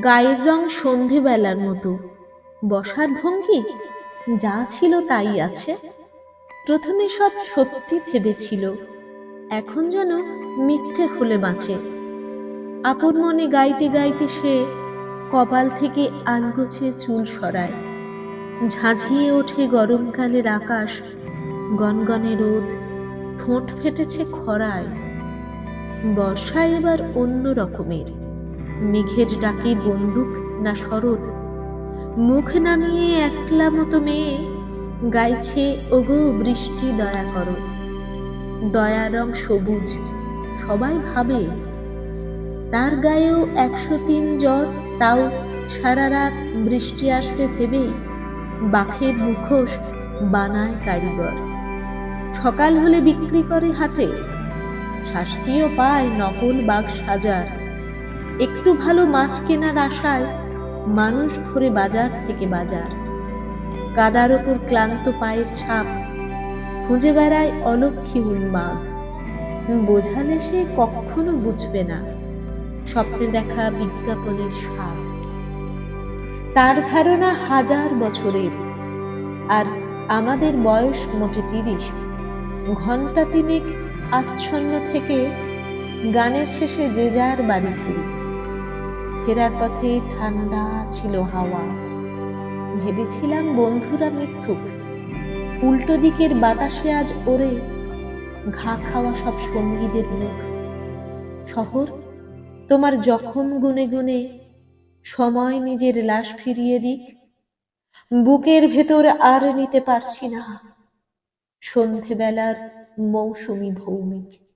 গায়ের রং সন্ধেবেলার মতো। বসার ভঙ্গি যা ছিল তাই আছে। প্রথমে সব সত্যি ভেবেছিল, এখন যেন মিথ্যে হলে বাঁচে। আপন মনে গাইতে গাইতে সে কপাল থেকে আলগোছে চুল সরায়। ঝাঁঝিয়ে ওঠে গরমকালের আকাশ, গনগনে রোদ, ঠোঁট ফেটেছে খরায়। বর্ষা এবার অন্য রকমের। মেঘের ডাকে বন্দুক না শরৎ? মুখ নামিয়ে একলা মতো মেয়ে? গাইছে, ওগো বৃষ্টি দয়া করো। দয়া রং সবুজ, সবাই ভাবে। তার গায়েও একশো তিন জ্বর, তাও সারা রাত বৃষ্টি আসবে ভেবেই বাঘের মুখোশ বানায় কারিগর। সকাল হলে বিক্রি করে হাটে। শাস্তিও পায় নকল বাঘ সাজার। একটু ভালো মাছ কেনার আশায় মানুষ ঘুরে বাজার থেকে বাজার। কাদার ওপর ক্লান্ত পায়ের ছাপ, খুঁজে বেড়ায় অলক্ষী উন্মাদ। বোঝালে সে কখনো বুঝবে না স্বপ্নে দেখা বিজ্ঞাপনের স্বাদ। তার ধারণা হাজার বছরের, আর আমাদের বয়স মোটে তিরিশ। ঘণ্টা তিনেক আচ্ছন্ন থেকে গানের শেষে যে যার বাড়ি ফিরি। ফেরার পথে ঠান্ডা ছিল হাওয়া। ভেবেছিলাম বন্ধুরা মিথ্যুক। উল্টো দিকের বাতাসে আজ ওরে ঘা খাওয়া সব সঙ্গীদের মুখ। শহর, তোমার জখম গুনে গুনে সময় নিজের লাশ ফিরিয়ে দিক। বুকের ভেতর আর নিতে পারছি না। সন্ধেবেলার মৌসুমি ভৌমিক।